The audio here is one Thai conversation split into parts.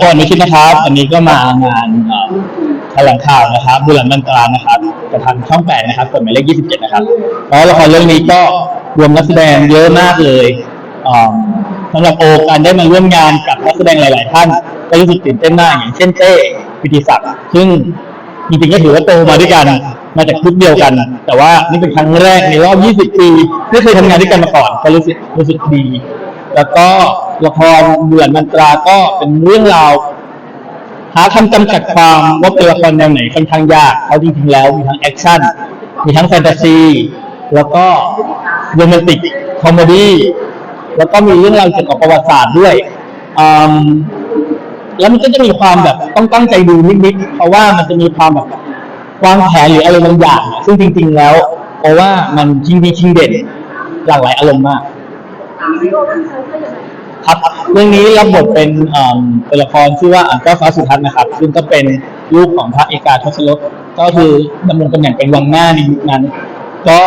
โอนนิชิตนะครับวันนี้ก็มางานเอ่อแถลงข่าวนะครับบุรันมันตรานะครับกับทางช่องแปดนะครับกฎหมายเลข27นะครับแล้วละครเรื่องนี้ก็รวมนักแสดงเยอะมากเลยอ่าสำหรับโอการได้มาร่วมงานกับนักแสดงหลาย ๆ ท่านก็รู้สึกตื่นเต้นมากอย่างเช่นเต้พิติศักดิ์ซึ่งจริงๆก็ถือว่าโตมาด้วยกันมาจากยุคเดียวกัน แต่ว่านี่เป็นครั้งแรกในรอบ 20 ปีไม่เคยทำงานด้วยกันมาก่อนก็รู้สึกรู้สึกดี แล้วก็ ละครเบือนมันตราก็เป็นเรื่องราวหาคำจำกัดความว่าเป็นละครแนวไหนค่อนข้างยากเพราะจริงๆแล้วมีทั้งแอคชั่น มีทั้งแฟนตาซี แล้วก็โรแมนติกคอมเมดี้แล้วก็มีเรื่องราวเกี่ยวกับประวัติศาสตร์ด้วยอืมแล้วมันก็จะมีความแบบต้องตั้งใจดูนิดๆ เพราะว่ามันจะมีความแบบวางแผนหรืออะไรบางอย่าง ซึ่งจริง ๆ แล้ว เพราะว่ามันชิงดีชิงเด่นหลากหลายอารมณ์มาก ครับเรื่องนี้รับบทเป็นเอ่อเป็นละครชื่อว่าอ่าเจ้าฟ้าสุทัศน์นะครับ ซึ่งก็เป็นลูกของพระเอกาทศรถก็คือดำรงตำแหน่งเป็นวังหน้าในยุคนั้น ก็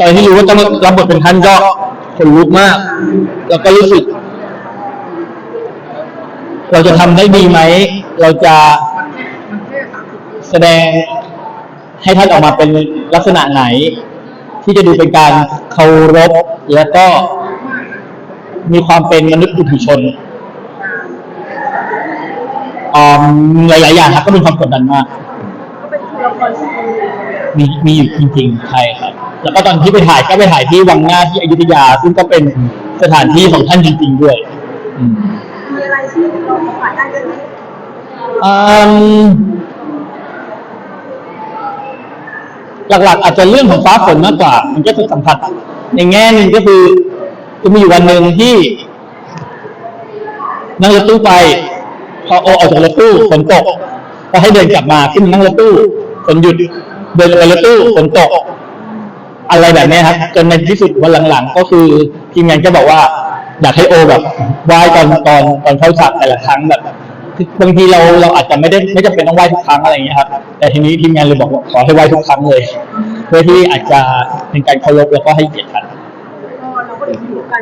ตอนที่รู้ว่าต้องรับบทเป็นท่านก็ขนลุกมาก แล้วก็รู้สึก เราจะทำได้ดีไหม เราจะแสดงให้ท่านออกมาเป็นลักษณะไหน ที่จะดูเป็นการเคารพและก็ มีความเป็นมนุษย์ปุถุชนอ่าหลายๆอย่างครับก็มีความกดดันมากมีมีอยู่จริงๆใช่ครับ แล้วก็ตอนที่ไปถ่ายก็ไปถ่ายที่วังหน้าที่อยุธยา ซึ่งก็เป็นสถานที่ของท่านจริง ๆ ด้วย อืม มีอะไรที่เราขายได้ไหมอืมหลักๆ อาจจะเรื่องของฟ้าฝนมากกว่า มันก็จะสัมผัสในแง่หนึ่งก็คือ จะมีอยู่วันหนึ่งที่ นั่งรถตู้ไป พอโอออกจากรถตู้ฝนตกก็ให้เดินกลับมาขึ้นนั่งรถตู้ฝนหยุดเดินไปรถตู้ฝนตก อะไรแบบนี้ครับจนในที่สุดวันหลังๆ ก็คือทีมงานก็บอกว่า อยากให้โอแบบไหว้ตอนตอนตอนเข้าฉากแต่ละครั้งแบบบางทีเราเราอาจจะไม่ได้ไม่จำเป็นต้องไหว้ทุกครั้งอะไรอย่างเงี้ยครับ แต่ทีนี้ทีมงานเลยบอกว่าขอให้ไหว้ทุกครั้งเลย เพื่อที่อาจจะเป็นการเคารพแล้วก็ให้เกียรติท่าน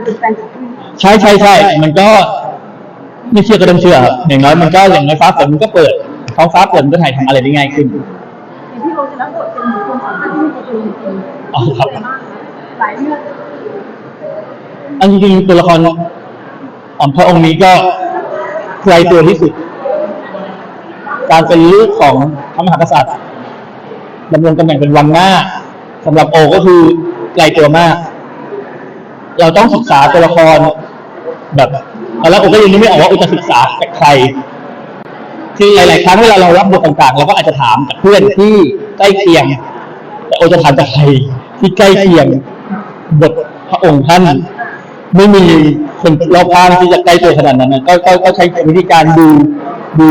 เลยอยู่การเป็นแฟนกับพี่ใช่ใช่ใช่มันก็ไม่เชื่อก็ต้องเชื่อครับอย่างน้อยมันก็อย่างน้อยฟ้าฝนมันก็เปิดท้องฟ้าเปิดมันก็ถ่ายทำอะไรได้ง่ายขึ้นอย่างที่เราจะรับบทเป็นบุคคลสำคัญที่มีตัวตนจริงๆอ๋อครับหลายเรื่องอันจริงๆตัวละครอ่อมพระองค์นี้ก็ไกลตัวที่สุด การเป็นลูกของพระมหากษัตริย์ดำรงตำแหน่งเป็นวังหน้าสำหรับโอก็คือไกลตัวมาก เราต้องศึกษาตัวละคร แบบตอนแรกโอก็ยังนึกไม่ออกว่าโอจะศึกษาจากใครคือหลาย ๆ ครั้งเวลาเรารับบทต่าง ๆ เราก็อาจจะถามจากเพื่อนที่ใกล้เคียง แต่โอจะถามจากใครที่ใกล้เคียง บทพระองค์ท่านไม่มีคนรอบข้างที่จะใกล้ตัวขนาดนั้นนะก็ก็ก็ใช้วิธีการดู ดู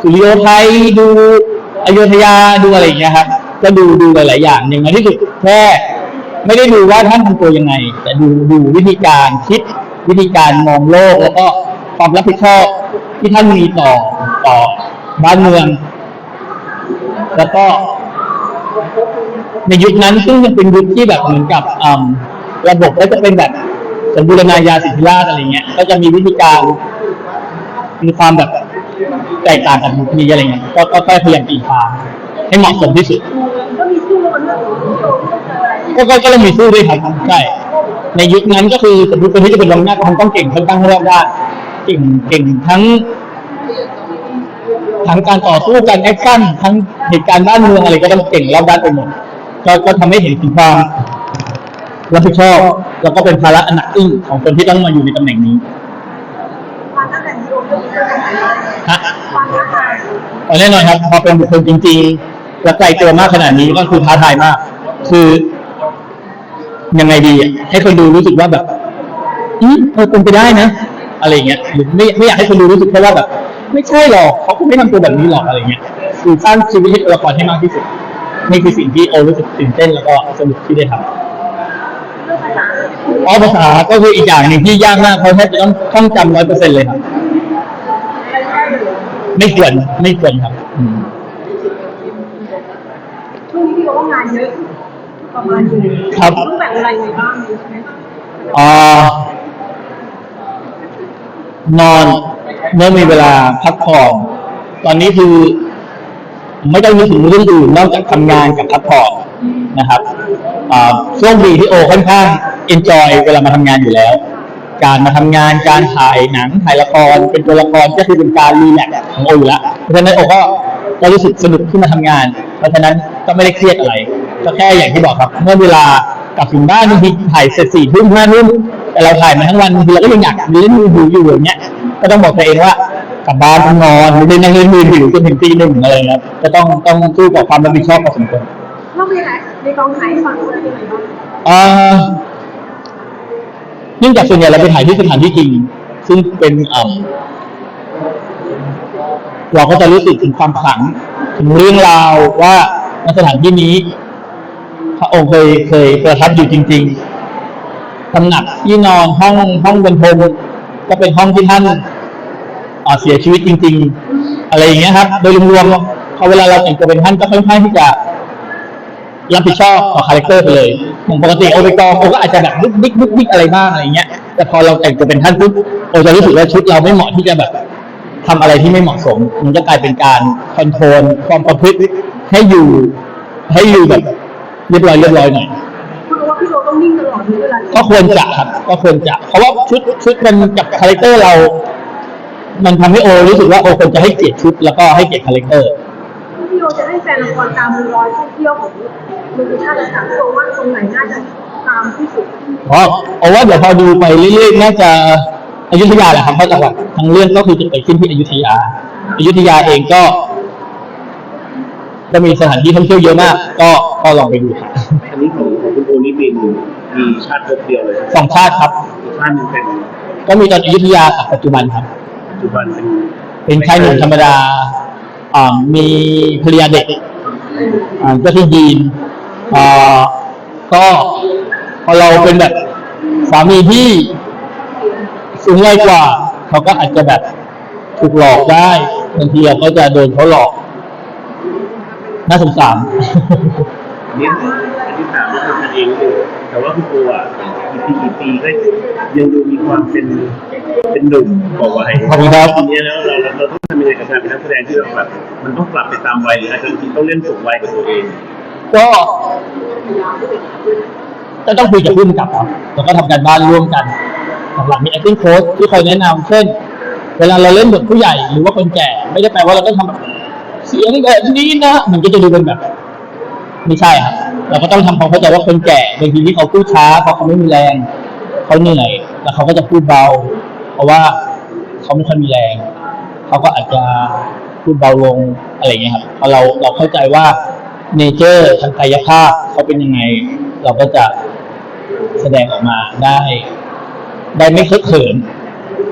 สุริโยไทยดูอโยธยาดูอะไรอย่างเงี้ยครับก็ดูดูหลาย ๆ อย่างอย่างน้อยที่สุดแค่ ไม่ได้ดูว่าท่านทำตัวยังไง แต่ดูดูวิธีการคิดวิธีการมองโลกแล้วก็ความรับผิดชอบที่ท่านมีต่อต่อบ้านเมือง แล้วก็ ในยุคนั้นซึ่งมันเป็นยุคที่แบบเหมือนกับอืมระบบก็จะเป็นแบบสมบูรณาญาสิทธิราชอะไรเงี้ย ก็จะมีวิธีการมีความแบบแตกต่างกันยุคนี้อะไรเงี้ยก็ก็ก็พยายามตีความให้เหมาะสมที่สุด ก็ก็ก็ต้องมีสู้ด้วยครับใช่ในยุคนั้นก็คือสมมติคนที่จะเป็นรองหน้าก็คงต้องเก่งทั้งตั้งรอบด้านเก่งเก่งทั้งทั้งการต่อสู้การแอคชั่นทั้งเหตุการณ์บ้านเมืองอะไรก็ต้องเก่งรอบด้านไปหมดก็ก็ทำให้เห็นถึงความรับผิดชอบแล้วก็เป็นภาระอันหนักอึ้งของคนที่ต้องมาอยู่ในตำแหน่งนี้ฮะเอาแน่นอนครับพอเป็นบุคคลจริงๆและไกลตัวมากขนาดนี้ก็คือท้าทายมาก คือ ยังไงดีให้คนดูรู้สึกว่าแบบอืมเออเป็นไปได้นะ อะไรเงี้ยหรือไม่ไม่อยากให้คนดูรู้สึกแค่ว่าแบบ ไม่ใช่หรอกเขาคงไม่ทำตัวแบบนี้หรอกอะไรเงี้ยคือสร้างชีวิตให้ตัวละครให้มากที่สุดนี่คือสิ่งที่โอรู้สึกตื่นเต้นแล้วก็สนุกที่ได้ทำ อ๋อภาษาก็คืออีกอย่างหนึ่งที่ยากมากเพราะแทบจะต้องท่องจำร้อยเปอร์เซ็นต์เลยครับไรได้เลยไม่ควรไม่ควรครับอืม ช่วงนี้ที่เราว่างานเยอะ มาณนึงครับต้องแบ่งอะไรไงบ้างใช่ไหมอ่านอนเมื่อมีเวลาพักผ่อนตอนนี้คือไม่ต้องนึกถึงเรื่องอื่นนอกจากทำงานกับพักผ่อนนะครับอ่าช่วงบีที่โอค่อนข้างเอนจอยเวลามาทำงานอยู่แล้ว การมาทำงานการถ่ายหนังถ่ายละครเป็นตัวละครก็คือเป็นการรีแลกซ์ของโออยู่แล้วเพราะฉะนั้นโอก็ก็รู้สึกสนุกที่มาทำงาน เพราะฉะนั้นก็ไม่ได้เครียดอะไร ก็แค่อย่างที่บอกครับ เมื่อเวลากลับถึงบ้านบางทีถ่ายเสร็จสี่ทุ่มห้าทุ่มแต่เราถ่ายมาทั้งวันบางทีเราก็ยังอยากเล่นมือถืออยู่อย่างเงี้ย ก็ต้องบอกตัวเองว่ากลับบ้านต้องนอนไม่ได้นั่งเล่นมือถือจนถึงตีหนึ่งอะไรครับก็ต้องต้องสู้กับความรับผิดชอบพอสมควรเล่าไปไหนในกองถ่ายให้ฟังว่าเป็นยังไงบ้างเอ่อเนื่องจากส่วนใหญ่เราไปถ่ายที่สถานที่จริง ซึ่งเป็นเอ่อเราก็จะรู้สึกถึงความขลังถึงเรื่องราวว่าในสถานที่นี้พ ระองค์เคยเคยประทับอยู่จริงๆตำหนักที่นอนห้องห้องบรรทมก็เป็นห้องที่ท่านเสียชีวิตจริง ๆ อะไรอย่างเงี้ยครับ โดยรวมๆพอเวลาเราแต่งตัวเป็นท่านก็ค่อนข้างที่จะรับผิดชอบต่อคาแรคเตอร์ไปเลยอย่างปกติโอไปกองโอก็อาจจะแบบลุกบิ๊กลุกบิ๊กอะไรบ้างอะไรเงี้ย แต่พอเราแต่งตัวเป็นท่านปุ๊บโอจะรู้สึกว่าชุดเราไม่เหมาะที่จะแบบทำอะไรที่ไม่เหมาะสม มันก็กลายเป็นการคอนโทรลความประพฤติให้อยู่ให้อยู่แบบ เรียบร้อยเรียบร้อยหน่อยคุณรู้ว่าพี่โรต้องนิ่งตลอดเวลาก็ควรจะครับ ก็ควรจะ เพราะว่าชุดชุดมันกับคาแรคเตอร์เรา มันทำให้โอรู้สึกว่าโอควรจะให้เกียรติชุดแล้วก็ให้เกียรติคาแรคเตอร์ พี่โรจะให้แฟนละครตามรอยท่องเที่ยวของมือชาติต่างๆโรว่าตรงไหนน่าจะตามที่สุดเพราะเอาว่าเดี๋ยวพอดูไปเรื่อยๆน่าจะอยุธยาแหละครับเพราะจังหวัดทั้งเรื่องก็คือจะไปขึ้นที่อยุธยาอยุธยาเองก็ ก็มีสถานที่ท่องเที่ยวเยอะมาก ก็ก็ลองไปดูครับอันนี้ของของคุณโอนี่เป็นมีชาติภพเดียวเลยสองชาติครับ อีกชาติหนึ่งเป็นก็มีตอนอยุธยากับปัจจุบันครับ ปัจจุบันเป็นเป็นชายหนุ่มธรรมดาอ่ามีภรรยาเด็กอ่าก็ที่ยีนอ่าก็พอเราเป็นแบบสามีที่สูงวัยกว่า เขาก็อาจจะแบบถูกหลอกได้บางทีเราก็จะโดนเขาหลอก น่าสงสาร อันนี้อันที่ถามนี่คือกันเองนิดนึงแต่ว่าคุณโออะกี่ปีกี่ปีก็ยังดูมีความเป็นเป็นหนุ่มกว่าวัยขอบคุณครับทีนี้แล้วเราเราต้องทำยังไงกับการเป็นนักแสดงที่เราแบบมันต้องปรับไปตามวัยหรืออาจจะบางทีต้องเล่นสูงวัยกับตัวเองก็ก็ต้องคุยกับผู้กำกับครับ แล้วก็ทำการบ้านร่วมกันหลังๆมี acting coach ที่คอยแนะนำเช่น เวลาเราเล่นบทผู้ใหญ่หรือว่าคนแก่ ไม่ได้แปลว่าเราต้องทำแบบ เสียงแบบนี้นะ มันก็จะดูเป็นแบบ ไม่ใช่ครับเราก็ต้องทำความเข้าใจว่าคนแก่บางทีที่เขาพูดช้าเพราะเขาไม่มีแรงเขาเหนื่อย แล้วเขาก็จะพูดเบา เพราะว่าเขาไม่ค่อยมีแรง เขาก็อาจจะพูดเบาลงอะไรอย่างเงี้ยครับพอเราเราเข้าใจว่าเนเจอร์ทางกายภาพเขาเป็นยังไง เราก็จะแสดงออกมาได้ ได้ไม่เคอะเขิน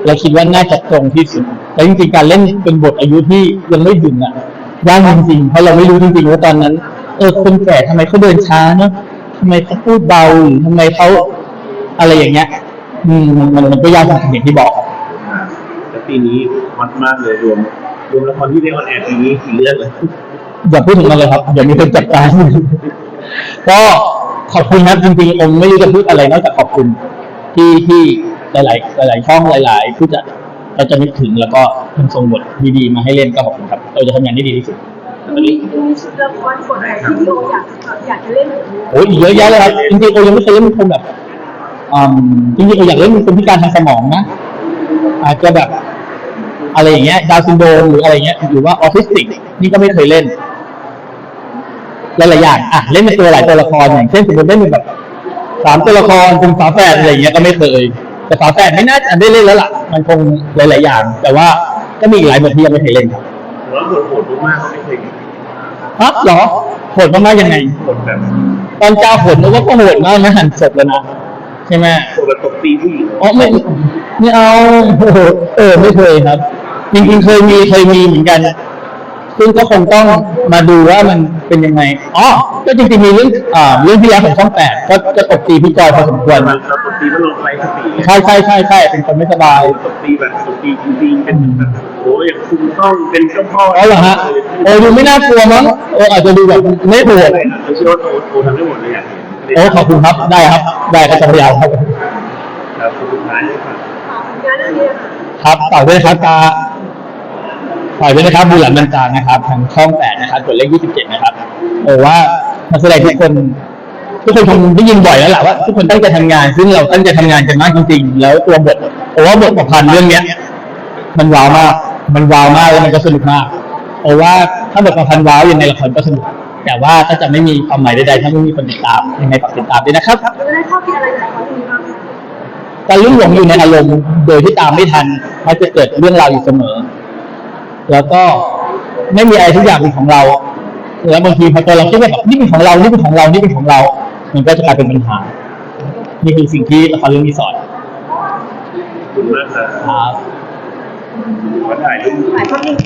เราคิดว่าน่าจะตรงที่สุดแต่จริงๆการเล่นเป็นบทอายุที่ยังไม่ถึงอะ ยากจริงๆ เพราะเราไม่รู้จริงๆว่าตอนนั้น เออคนแก่ทำไมเขาเดินช้าเนาะทำไมเขาพูดเบาหรือทำไมเขาอะไรอย่างเงี้ย อืมมันมันก็ยากอย่างที่บอกครับแล้วปีนี้ฮอตมากเลยรวม รวมละครที่ได้ออนแอร์ปีนี้กี่เรื่องเลยอย่าพูดถึงมันเลยครับเดี๋ยวมีคนจัดการก็ขอบคุณครับจริงๆผมไม่รู้จะพูดอะไรนอกจากขอบคุณ ที่ที่หลาย ๆ หลาย ๆ ช่องหลาย ๆ ผู้จัด เราจะนึกถึงแล้วก็ทำทรงบทดีๆมาให้เล่นก็ขอบคุณครับเราจะทำงานได้ดีที่สุดมีมีชุดละครบทไหนที่พี่โรอยากอยากจะเล่นโอ้ยอีกเยอะแยะเลยครับจริงๆโอยังไม่เคยเล่นเป็นคนแบบอืมจริงๆโออยากเล่นเป็นคนพิการทางสมองนะอาจจะแบบอะไรอย่างเงี้ยดาวน์ซินโดรมหรืออะไรเงี้ยหรือว่าออทิสติกนี่ก็ไม่เคยเล่นหลายๆอย่างอะเล่นเป็นตัวหลายตัวละครอย่างเช่นสมมติเล่นเป็นแบบสามตัวละครเป็นฝาแฝดอะไรอย่างเงี้ยก็ไม่เคย แต่ฝาแฝดไม่น่าจะได้เล่นแล้วล่ะ มันคงหลาย ๆ อย่าง แต่ว่าก็มีอีกหลายบทที่ยังไม่เคยเล่นครับแต่ว่าบทโหดมากๆก็ไม่เคยเห็นฮะเหรอโหดมากๆยังไงบทแบบตอนเจ้าโหดนึกว่าก็โหดมากนะหันศพแล้วนะใช่ไหมบทแบบตบตีผู้หญิงอ๋อไม่ไม่เอาโอ้โหเออไม่เคยครับ จริงๆเคยมีเคยมีเหมือนกันซึ่งก็คงต้องมาดูว่ามันเป็นยังไง อ๋อ ก็จริงๆมีเรื่องอ่าเรื่องที่แล้วของช่องแปดก็จะตบตีพี่จอยพอสมควรมันเรา ตบตีมันลงไฟสปีดใช่ใช่ใช่ใช่เป็นคนไม่สบายตบตีแบบตบตีจริงๆเป็นแบบโอ้ยอย่างคุณต้องเป็นเจ้าพ่ออ๋อเหรอฮะโอ้ดูไม่น่ากลัวมั้งโอ้อาจจะดูแบบไม่โหดไม่เชื่อว่าโอ้โหทำได้หมดเลยอะโอ้ขอบคุณครับได้ครับ ได้ครับจะพยายามครับครับสุดท้ายเลยครับงานเรื่องนี้คครับต่อด้วยนะครับกาต่อด้วยนะครับบุหลันบันจางนะครับทางช่องแปดนะครับกดเลขยี่สิบเจ็ดนะครับโอ้ว่านักแสดงทุกคน ทุกคนคงได้ยินบ่อยแล้วแหละว่าทุกคนตั้งใจทำงาน ซึ่งเราตั้งใจทำงานกันมากจริงๆแล้วตัวบทโอ้ว่าบทประพันธ์เรื่องเนี้ย มันว้าวมาก มันว้าวมากแล้วมันก็สนุกมากโอ้ว่าถ้าบทประพันธ์ว้าวยังไงละครก็สนุกแต่ว่าก็จะไม่มีความหมายใดๆถ้าไม่มีคนติดตามยังไงฝากติดตามด้วยนะครับจะได้ข้อคิดอะไรจากาตรงนี้บ้างการลุ่มหลงอยู่ในอารมณ์โดยที่ตามไม่ทันมันจะเกิดเรื่องราวอยู่เสมอ แล้วก็ไม่มีอะไรทุกอย่างเป็นของเราแล้วบางทีพอตัวเราคิดว่าแบบนี่เป็นของเรา นี่เป็นของเรา นี่เป็นของเรา มันก็จะกลายเป็นปัญหา นี่คือสิ่งที่ละครเรื่องนี้สอนขอบคุณมากครับครับขอถ่ายรูปหลายคนหนึ่ง